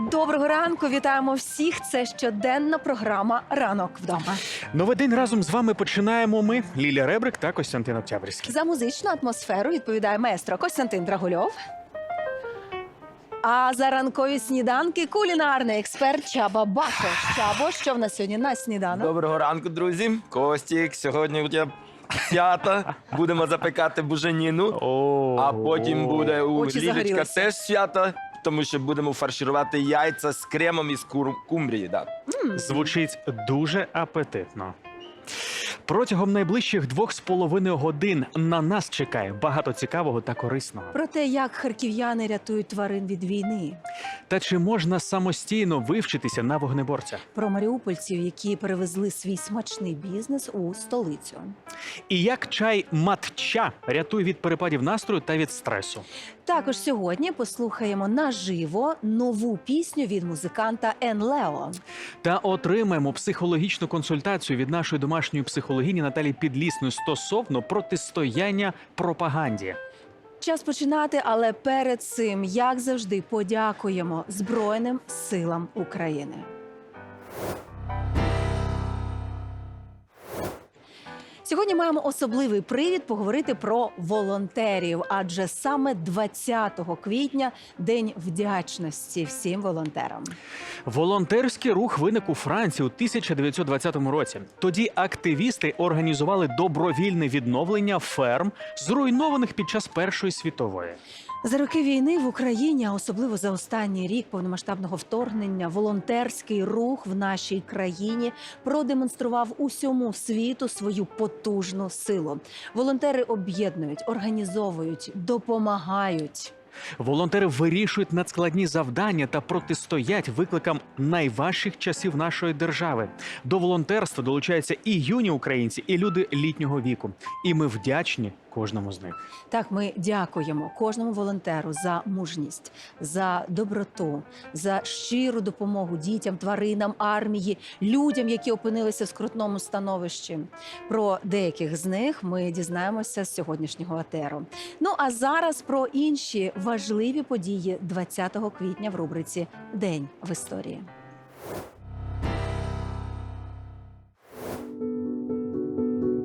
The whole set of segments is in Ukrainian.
Доброго ранку, вітаємо всіх. Це щоденна програма Ранок вдома. Новий день разом з вами починаємо ми, Лілія Ребрик та Костянтин Октябрьський. За музичну атмосферу відповідає маестро Костянтин Драгульов. А за ранкові сніданки кулінарний експерт Чаба Бакош. Чабо, що в нас сьогодні на сніданок? Доброго ранку, друзі. Костік, сьогодні у тебе свято. Будемо запекати буженіну, а потім буде у Очі Лілечка загорілися. теж свято, тому що будемо фарширувати яйця з кремом із кур- кумбрії. Да. звучить дуже апетитно. Протягом найближчих двох з половиною годин на нас чекає багато цікавого та корисного. Про те, як харків'яни рятують тварин від війни, Та чи можна самостійно вивчитися на вогнеборця? про маріупольців, які перевезли свій смачний бізнес у столицю. І як чай матча рятує від перепадів настрою та від стресу? Також сьогодні послухаємо наживо нову пісню від музиканта Ен Лео. Та отримаємо психологічну консультацію від нашої домашньої психологині Наталі Підлісної стосовно протистояння пропаганді. Час починати, але перед цим, як завжди, подякуємо Збройним силам України. Сьогодні маємо особливий привід поговорити про волонтерів, адже саме 20 квітня день вдячності всім волонтерам. Волонтерський рух виник у Франції у 1920 році. Тоді активісти організували добровільне відновлення ферм, зруйнованих під час Першої світової. За роки війни в Україні, а особливо за останній рік повномасштабного вторгнення, волонтерський рух в нашій країні продемонстрував усьому світу свою потужну силу. Волонтери об'єднують, організовують, допомагають. Волонтери вирішують надскладні завдання та протистоять викликам найважчих часів нашої держави. До волонтерства долучаються і юні українці, і люди літнього віку. І ми вдячні кожному з них. Так, ми дякуємо кожному волонтеру за мужність, за доброту, за щиру допомогу дітям, тваринам, армії, людям, які опинилися в скрутному становищі. Про деяких з них ми дізнаємося з сьогоднішнього атеру. Ну а зараз про інші важливі події 20 квітня в рубриці День в історії.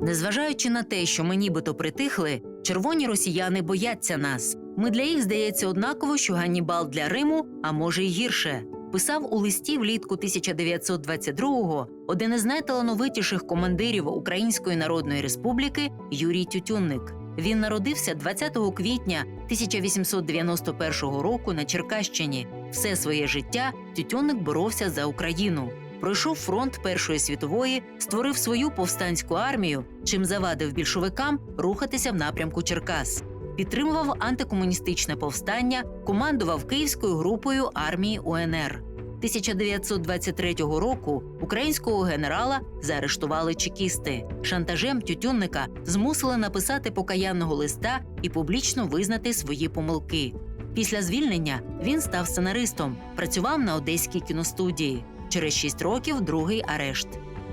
Незважаючи на те, що ми нібито притихли, червоні росіяни бояться нас. Ми для їх здається однаково, що Ганнібал для Риму, а може й гірше. Писав у листі влітку 1922-го один із найталановитіших командирів Української Народної Республіки Юрій Тютюнник. Він народився 20 квітня 1891 року на Черкащині. Все своє життя Тютюнник боровся за Україну. Пройшов фронт Першої світової, створив свою повстанську армію, чим завадив більшовикам рухатися в напрямку Черкас. Підтримував антикомуністичне повстання, командував київською групою армії УНР. 1923 року українського генерала заарештували чекісти. Шантажем тютюнника змусили написати покаянного листа і публічно визнати свої помилки. Після звільнення він став сценаристом, працював на одеській кіностудії. Через шість років другий арешт.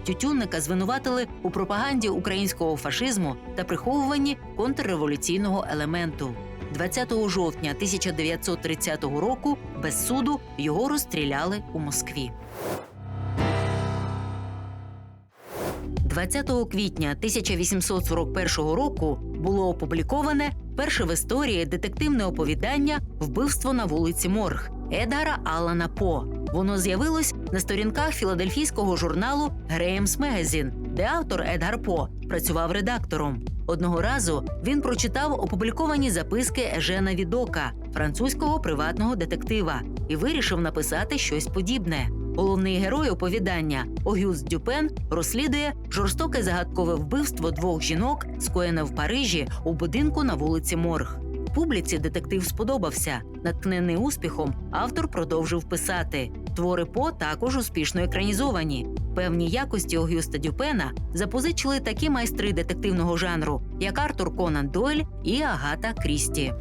Тютюнника звинуватили у пропаганді українського фашизму та приховуванні контрреволюційного елементу. 20 жовтня 1930 року без суду його розстріляли у Москві. 20 квітня 1841 року було опубліковане перше в історії детективне оповідання Вбивство на вулиці Морг Едгара Алана По. Воно з'явилось на сторінках філадельфійського журналу Греємс Мегазін, де автор Едгар По працював редактором. Одного разу він прочитав опубліковані записки Ежена Відока, французького приватного детектива, і вирішив написати щось подібне. Головний герой оповідання Огюст Дюпен розслідує жорстоке загадкове вбивство двох жінок, скоєне в Парижі у будинку на вулиці Морг. Публіці детектив сподобався. Наткнений успіхом, автор продовжив писати. Твори По також успішно екранізовані. Певні якості Огюста Дюпена запозичили такі майстри детективного жанру, як Артур Конан Дойль і Агата Крісті.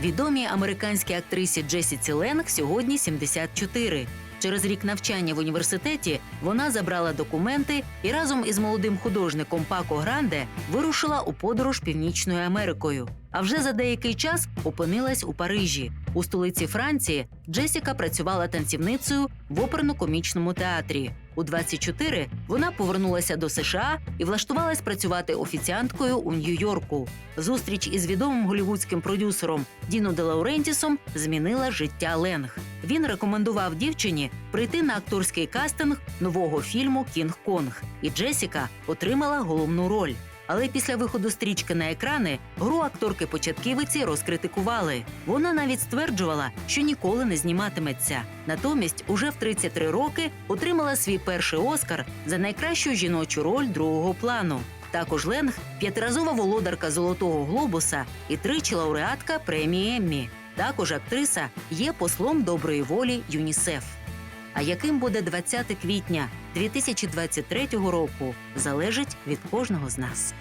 Відомій американській актрисі Джесіці Ленг сьогодні 74. Через рік навчання в університеті вона забрала документи і разом із молодим художником Пако Гранде вирушила у подорож Північною Америкою. А вже за деякий час опинилась у Парижі. У столиці Франції Джесіка працювала танцівницею в оперно-комічному театрі. У 24 вона повернулася до США і влаштувалась працювати офіціанткою у Нью-Йорку. Зустріч із відомим голівудським продюсером Діно Де Лаурентісом змінила життя Ленг. Він рекомендував дівчині прийти на акторський кастинг нового фільму Кінг Конг, і Джесіка отримала головну роль. Але після виходу стрічки на екрани гру акторки початківиці розкритикували. Вона навіть стверджувала, що ніколи не зніматиметься. Натомість, уже в 33 роки отримала свій перший оскар за найкращу жіночу роль другого плану. Також Ленг п'ятиразова володарка Золотого глобуса і тричі лауреатка премії Еммі. Також актриса є послом доброї волі ЮНІСЕФ. А яким буде 20 квітня 2023 року, залежить від кожного з нас.